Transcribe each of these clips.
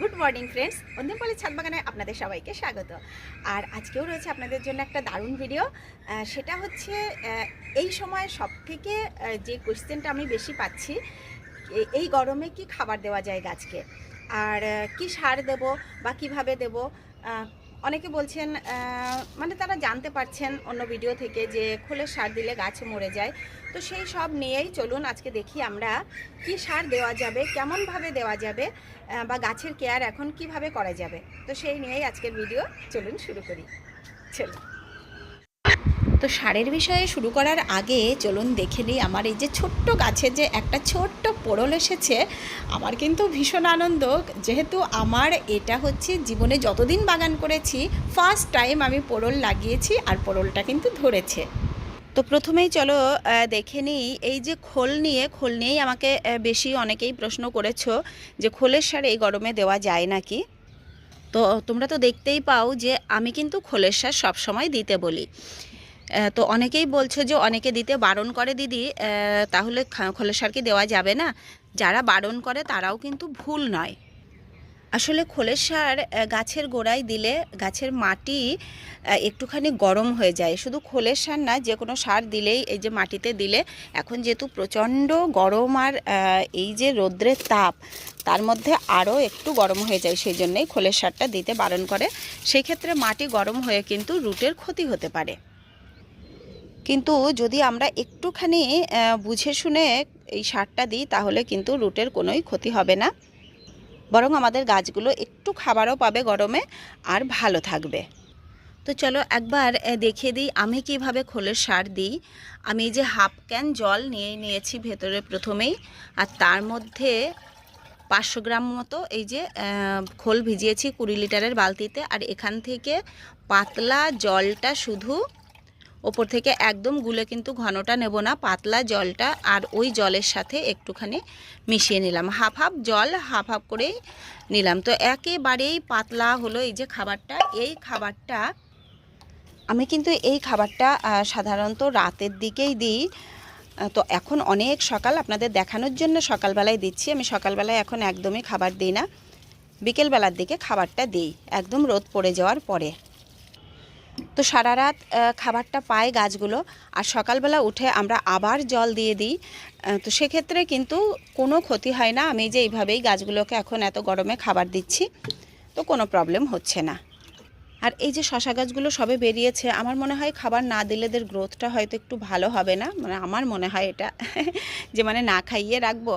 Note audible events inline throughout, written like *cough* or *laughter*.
Good morning friends অন্তিমপল্লী ছাদ বাগানে আপনাদের সবাইকে স্বাগত। আর আজকেও রয়েছে আপনাদের জন্য একটা দারুণ ভিডিও সেটা হচ্ছে এই সময় সব থেকে যে কোয়েশ্চেনটা আমি বেশি পাচ্ছি এই গরমে কি খাবার দেওয়া যায় গাছকে? আর কি সার দেব বা কীভাবে দেব? অনেকে বলছেন মানে তারা জানতে পারছেন অন্য ভিডিও থেকে যে খোলের সার দিলে গাছ মরে যায়। তো সেই সব নিয়েই চলুন আজকে দেখি আমরা কি সার দেওয়া যাবে, কেমনভাবে দেওয়া যাবে বা গাছের কেয়ার এখন কীভাবে করা যাবে। তো সেই নিয়েই আজকের ভিডিও চলুন শুরু করি। চলুন। তো সারের বিষয়ে শুরু করার আগে চলুন দেখে নিই, আমার এই যে ছোট্ট গাছের যে একটা ছোট্ট পোড়ল এসেছে, আমার কিন্তু ভীষণ আনন্দ। যেহেতু আমার এটা হচ্ছে জীবনে যতদিন বাগান করেছি ফার্স্ট টাইম আমি পোড়ল লাগিয়েছি আর পোড়লটা কিন্তু ধরেছে। তো প্রথমেই চলো দেখে নিই, এই যে খোল নিয়ে, খোল নিয়েই আমাকে বেশি অনেকেই প্রশ্ন করেছ যে খোলের সার এই গরমে দেওয়া যায় নাকি? তো তোমরা তো দেখতেই পাও যে আমি কিন্তু খোলের সার সবসময় দিতে বলি। তো অনেকেই বলছো যে অনেকে দিতে বারণ করে দিদি তাহলে খোলের সার কি দেওয়া যাবে না। যারা বারণ করে তারাও কিন্তু ভুল নয়। আসলে খোলের সার গাছের গোড়ায় দিলে গাছের মাটি একটুখানি গরম হয়ে যায়। শুধু খোলের সার না, যে কোনো সার দিলেই এই যে মাটিতে দিলে এখন যেহেতু প্রচণ্ড গরম আর এই যে রৌদ্রের তাপ, তার মধ্যে আরও একটু গরম হয়ে যায়, সেই জন্যেই খোলের সারটা দিতে বারণ করে। সেই ক্ষেত্রে মাটি গরম হয়ে কিন্তু রুটের ক্ষতি হতে পারে। কিন্তু যদি আমরা একটুখানি বুঝে শুনে এই সারটা দিই, তাহলে কিন্তু রুটের কোনোই ক্ষতি হবে না। বরং আমাদের গাছগুলো একটু খাবারও পাবে গরমে আর ভালো থাকবে। তো চলো একবার দেখিয়ে দিই আমি কীভাবে খোলের সার দিই। আমি যে হাফ ক্যান জল নিয়ে নিয়েছি ভেতরে প্রথমেই, আর তার মধ্যে পাঁচশো গ্রাম মতো এই যে খোল ভিজিয়েছি কুড়ি লিটারের বালতিতে। আর এখান থেকে পাতলা জলটা শুধু ওপর থেকে একদম গুলে কিন্তু ঘনটা নেব না, পাতলা জলটা আর ওই জলের সাথে একটুখানি মিশিয়ে নিলাম। হাফ হাফ জল, হাফ হাফ করেই নিলাম। তো একেবারেই পাতলা হলো এই যে খাবারটা। এই খাবারটা আমি কিন্তু এই খাবারটা সাধারণত রাতের দিকেই দিই। তো এখন অনেক সকাল, আপনাদের দেখানোর জন্য সকালবেলায় দিচ্ছি। আমি সকালবেলায় এখন একদমই খাবার দিই না। বিকেলবেলার দিকে খাবারটা দিই। একদম রোদ পড়ে যাওয়ার পরে। তো সারা রাত খাবারটা পায় গাছগুলো। আর সকালবেলা উঠে আমরা আবার জল দিয়ে দিই। তো সেক্ষেত্রে কিন্তু কোনো ক্ষতি হয় না। আমি যে এইভাবেই গাছগুলোকে এখন এত গরমে খাবার দিচ্ছি, তো কোনো প্রবলেম হচ্ছে না। আর এই যে শশা গাছগুলো সবে বেরিয়েছে, আমার মনে হয় খাবার না দিলে এদের গ্রোথটা হয়তো একটু ভালো হবে না। মানে আমার মনে হয় এটা, *laughs* যে মানে না খাইয়ে রাখব।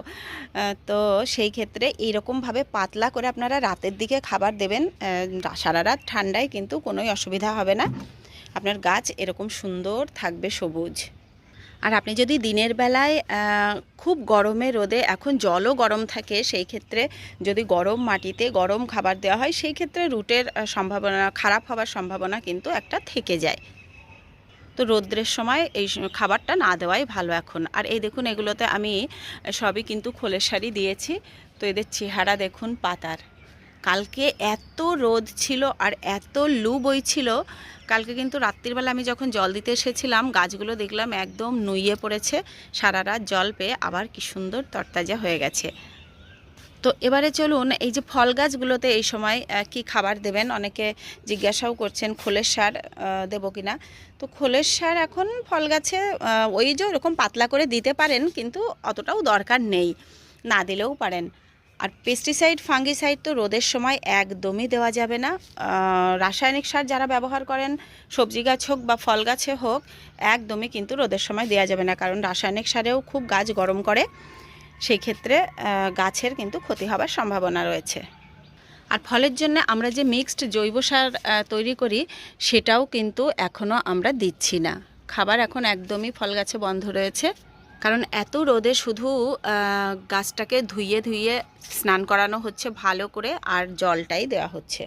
তো সেই ক্ষেত্রে এইরকমভাবে পাতলা করে আপনারা রাতের দিকে খাবার দেবেন। সারা রাত ঠান্ডায় কিন্তু কোনোই অসুবিধা হবে না। আপনার গাছ এরকম সুন্দর থাকবে সবুজ। আর আপনি যদি দিনের বেলায় খুব গরমে রোদে, এখন জলও গরম থাকে, সেই ক্ষেত্রে যদি গরম মাটিতে গরম খাবার দেওয়া হয়, সেই ক্ষেত্রে রুটের সম্ভাবনা, খারাপ হওয়ার সম্ভাবনা কিন্তু একটা থেকে যায়। তো রৌদ্রের সময় এই খাবারটা না দেওয়াই ভালো এখন। আর এই দেখুন, এগুলোতে আমি সবই কিন্তু খোলের শাড়ি দিয়েছি। তো এদের চেহারা দেখুন, পাতার। কালকে এত রোদ ছিল আর এত লু বইছিল কালকে কিন্তু রাত্রিবেলা আমি যখন জল দিতে এসেছিলাম, গাছগুলো দেখলাম একদম নুইয়ে পড়েছে, সারা রাত জল পেয়ে আবার কি সুন্দর তরতাজা হয়ে গেছে। তো এবারে চলুন, এই যে ফল গাছগুলোতে এই সময় কি খাবার দেবেন? অনেকে জিজ্ঞাসাও করছেন, খোলের সার দেবো কিনা? তো খোলের সার এখন ফল গাছে ওই যে ওরকম পাতলা করে দিতে পারেন, কিন্তু অতটাও দরকার নেই, না দিলেও পারেন। আর পেস্টিসাইড ফাঙ্গিসাইড তো রোদের সময় একদমই দেওয়া যাবে না। রাসায়নিক সার যারা ব্যবহার করেন, সবজি গাছ হোক বা ফল গাছে হোক, একদমই কিন্তু রোদের সময় দেওয়া যাবে না, কারণ রাসায়নিক সারেও খুব গাছ গরম করে। সেই ক্ষেত্রে গাছের কিন্তু ক্ষতি হবার সম্ভাবনা রয়েছে। আর ফলের জন্য আমরা যে মিক্সড জৈব সার তৈরি করি, সেটাও কিন্তু এখনও আমরা দিচ্ছি না। খাবার এখন একদমই ফল গাছে বন্ধ রয়েছে। কারণ এত রোদে শুধু গাছটাকে ধুইয়ে ধুইয়ে স্নান করানো হচ্ছে ভালো করে আর জলটাই দেওয়া হচ্ছে।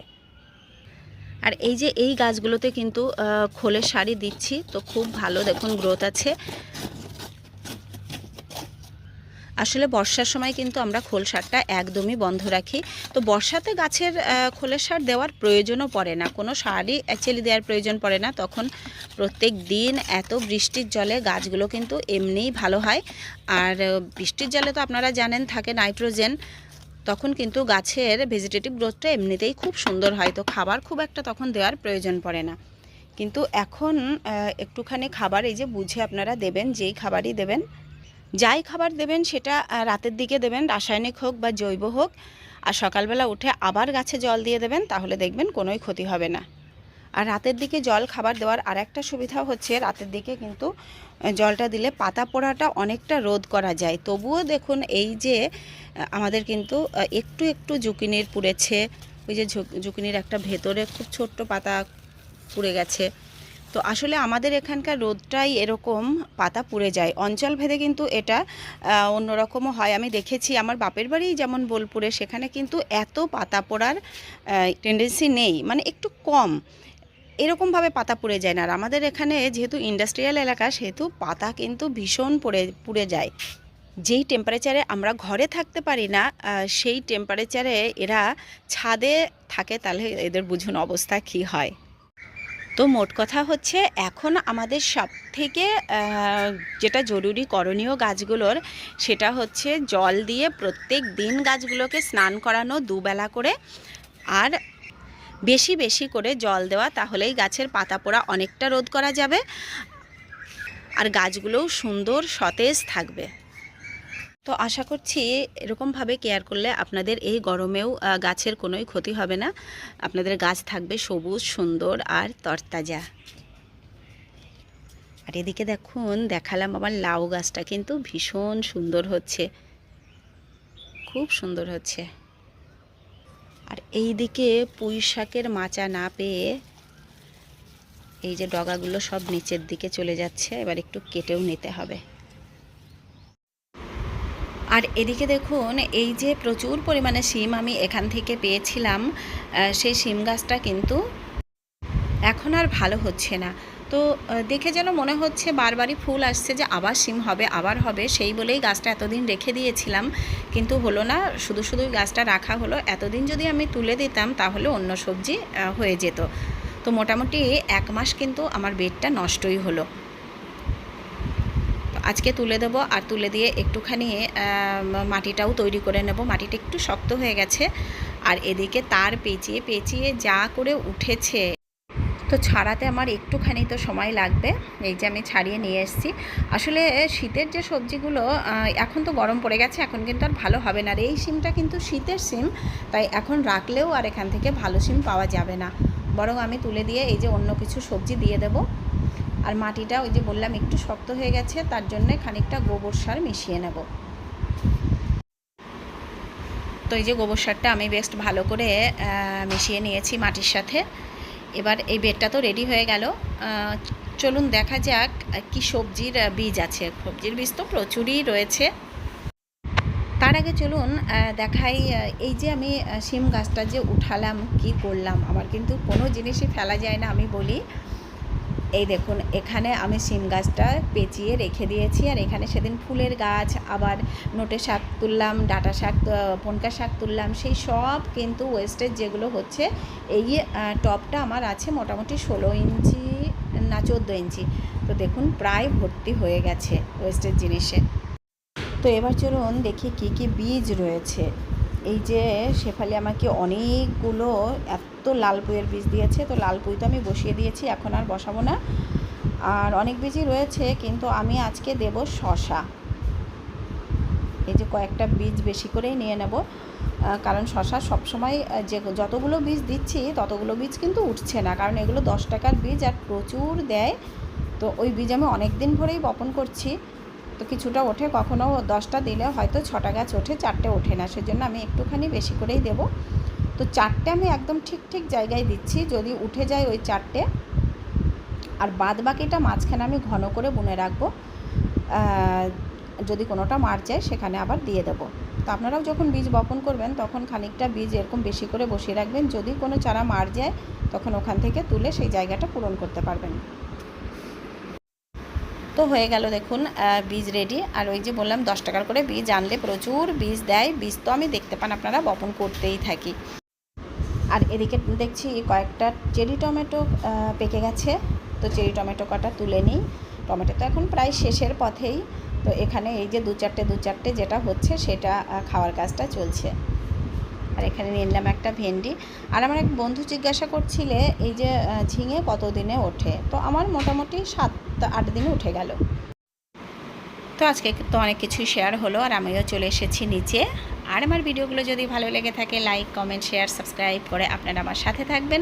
আর এই যে এই গাছগুলোতে কিন্তু খোলের শাড়ি দিচ্ছি, তো খুব ভালো দেখুন গ্রোথ আছে। আসলে বর্ষার সময় কিন্তু আমরা খোল সারটা একদমই বন্ধ রাখি। তো বর্ষাতে গাছের খোলের সার দেওয়ার প্রয়োজনও পড়ে না। কোনো সারই অ্যাকচুয়ালি দেওয়ার প্রয়োজন পড়ে না। তখন প্রত্যেক দিন এত বৃষ্টির জলে গাছগুলো কিন্তু এমনিই ভালো হয়। আর বৃষ্টির জলে তো আপনারা জানেন থাকে নাইট্রোজেন, তখন কিন্তু গাছের ভেজিটেটিভ গ্রোথটা এমনিতেই খুব সুন্দর হয়। তো খাবার খুব একটা তখন দেওয়ার প্রয়োজন পড়ে না। কিন্তু এখন একটুখানি খাবার এই যে বুঝে আপনারা দেবেন, যেই খাবারই দেবেন, যাই খাবার দেবেন সেটা রাতের দিকে দেবেন, রাসায়নিক হোক বা জৈব হোক। আর সকালবেলা উঠে আবার গাছে জল দিয়ে দেবেন, তাহলে দেখবেন কোনোই ক্ষতি হবে না। আর রাতের দিকে জল খাবার দেওয়ার আর একটা সুবিধা হচ্ছে, রাতের দিকে কিন্তু জলটা দিলে পাতা পোড়াটা অনেকটা রোধ করা যায়। তবুও দেখুন, এই যে আমাদের কিন্তু একটু একটু জুকিনির পুড়েছে, ওই যে জুকিনির একটা ভেতরে খুব ছোট্ট পাতা পুড়ে গেছে। তো আসলে আমাদের এখানকার রোদটাই এরকম পাতা পুড়ে যায়। অঞ্চল ভেদে কিন্তু এটা অন্যরকমও হয়। আমি দেখেছি, আমার বাপের বাড়ি যেমন বোলপুরে, সেখানে কিন্তু এত পাতা পোড়ার টেন্ডেন্সি নেই। মানে একটু কম। এরকমভাবে পাতা পুড়ে যায় না। আর আমাদের এখানে যেহেতু ইন্ডাস্ট্রিয়াল এলাকা, সেহেতু পাতা কিন্তু ভীষণ পড়ে, পুড়ে যায়। যেই টেম্পারেচারে আমরা ঘরে থাকতে পারি না সেই টেম্পারেচারে এরা ছাদে থাকে, তাহলে এদের বুঝুন অবস্থা কী হয়। তো মোট কথা হচ্ছে, এখন আমাদের সব থেকে যেটা জরুরি করণীয় গাছগুলোর, সেটা হচ্ছে জল দিয়ে প্রত্যেক দিন গাছগুলোকে স্নান করানো দুবেলা করে। আর বেশি বেশি করে জল দেওয়া, তাহলেই গাছের পাতা পোড়া অনেকটা রোধ করা যাবে। আর গাছগুলোও সুন্দর সতেজ থাকবে। তো আশা করছি এরকমভাবে কেয়ার করলে আপনাদের এই গরমেও গাছের কোনোই ক্ষতি হবে না। আপনাদের গাছ থাকবে সবুজ, সুন্দর আর তরতাজা। আর এদিকে দেখুন, দেখালাম আমার লাউ গাছটা কিন্তু ভীষণ সুন্দর হচ্ছে। খুব সুন্দর হচ্ছে। আর এই দিকে পুঁই শাকের মাচা না পেয়ে এই যে ডগাগুলো সব নিচের দিকে চলে যাচ্ছে, এবার একটু কেটেও নিতে হবে। আর এদিকে দেখুন, এই যে প্রচুর পরিমাণে শিম আমি এখান থেকে পেয়েছিলাম সেই শিম গাছটা কিন্তু এখন আর ভালো হচ্ছে না। তো দেখে যেন মনে হচ্ছে বারবারই ফুল আসছে যে আবার শিম হবে, আবার হবে। সেই বলেই গাছটা এতদিন রেখে দিয়েছিলাম, কিন্তু হলো না। শুধু শুধু গাছটা রাখা হলো। এতদিন যদি আমি তুলে দিতাম, তাহলে অন্য সবজি হয়ে যেত। তো মোটামুটি এক মাস কিন্তু আমার বেডটা নষ্টই হলো। আজকে তুলে দেব, আর তুলে দিয়ে একটুখানি মাটিটাও তৈরি করে নেব। মাটিটা একটু শক্ত হয়ে গেছে। আর এদিকে তার পেঁচিয়ে পেঁচিয়ে যা করে উঠেছে তো ছাড়াতে আমার একটুখানি তো সময় লাগবে। এই যে আমি ছাড়িয়ে নিয়ে এসেছি। আসলে শীতের যে সবজিগুলো এখন তো গরম পড়ে গেছে, এখন কিন্তু আর ভালো হবে না। আর এই সিমটা কিন্তু শীতের সিম, তাই এখন রাখলেও আর এখান থেকে ভালো সিম পাওয়া যাবে না। বরং আমি তুলে দিয়ে এই যে অন্য কিছু সবজি দিয়ে দেবো। আর মাটিটা ওই যে বললাম, একটু শক্ত হয়ে গেছে, তার জন্য খানিকটা গোবর সার মিশিয়ে নেব। তো এই যে গোবর সারটা আমি বেস্ট ভালো করে মিশিয়ে নিয়েছি মাটির সাথে। এবার এই বেডটা তো রেডি হয়ে গেল। চলুন দেখা যাক কি সবজির বীজ আছে। সবজির বীজ তো প্রচুরই রয়েছে। তার আগে চলুন দেখাই এই যে আমি সিম গাছটা যে উঠালাম, কি করলাম, আমার কিন্তু কোনো জিনিসই ফেলা যায় না, আমি বলি। এই দেখুন, এখানে আমি সিম গাছটা পেঁচিয়ে রেখে দিয়েছি আর এখানে সেদিন ফুলের গাছ, আবার নোটে শাক তুললাম, ডাটা শাক পনকা শাক তুললাম, সেই সব কিন্তু ওয়েস্টেজ যেগুলো হচ্ছে, এই টবটা আমার আছে মোটামুটি ষোলো ইঞ্চি না চোদ্দ ইঞ্চি। তো দেখুন, প্রায় ভর্তি হয়ে গেছে ওয়েস্টেজ জিনিসে। তো এবার চলুন দেখি কি কি বীজ রয়েছে। এই যে শেফালি আমাকে অনেকগুলো এত লাল পুঁইয়ের বীজ দিয়েছে, তো লাল পুঁই তো আমি বসিয়ে দিয়েছি, এখন আর বসাবো না। আর অনেক বীজই রয়েছে, কিন্তু আমি আজকে দেব শশা এই যে কয়েকটা বীজ বেশি করেই নিয়ে নেব কারণ শশা সবসময় যে যতগুলো বীজ দিচ্ছি, ততগুলো বীজ কিন্তু উঠছে না, কারণ এগুলো দশ টাকার বীজ আর প্রচুর দেয়। তো ওই বীজ আমি অনেক দিন ধরেই বপন করছি। তো কিছুটা ওঠে, কখনো দশটা দিলে হয়তো ছটা গাছ ওঠে, চারটে ওঠে না, সেজন্য আমি একটুখানি বেশি করেই দেব। তো চারটে আমি একদম ঠিক ঠিক জায়গায় দিচ্ছি, যদি উঠে যায় ওই চারটে। আর বাদ বাকিটা মাঝখানে আমি ঘন করে বুনে রাখব। যদি কোনোটা মার যায় সেখানে আবার দিয়ে দেবো। তো আপনারাও যখন বীজ বপন করবেন, তখন খানিকটা বীজ এরকম বেশি করে বসিয়ে রাখবেন। যদি কোনো চারা মার যায়, তখন ওখান থেকে তুলে সেই জায়গাটা পূরণ করতে পারবেন। তো হয়ে গেল দেখুন বীজ রেডি আর ওই যে বললাম, দশ টাকার করে বীজ আনলে প্রচুর বীজ দেয়। বীজ তো আমি দেখতে পান, আপনারা বপন করতেই থাকি। আর এদিকে দেখছি কয়েকটা চেরি টমেটো পেকে গেছে। তো চেরি টমেটো কটা তুলে নিই। টমেটো তো এখন প্রায় শেষের পথেই। তো এখানে এই যে দু চারটে দু চারটে যেটা হচ্ছে, সেটা খাওয়ার কাজটা চলছে। আর এখানে নিলাম একটা ভেন্ডি। আর আমার এক বন্ধু জিজ্ঞাসা করছিলে, এই যে ঝিঙে কত দিনে ওঠে? তো আমার মোটামুটি সাত আট দিনে উঠে গেল। তো আজকে তো অনেক কিছুই শেয়ার হলো আর আমিও চলে এসেছি নিচে। আর আমার ভিডিওগুলো যদি ভালো লেগে থাকে লাইক কমেন্ট শেয়ার সাবস্ক্রাইব করে আপনারা আমার সাথে থাকবেন।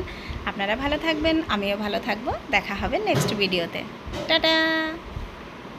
আপনারা ভালো থাকবেন, আমিও ভালো থাকব। দেখা হবে নেক্সট ভিডিওতে টাটা!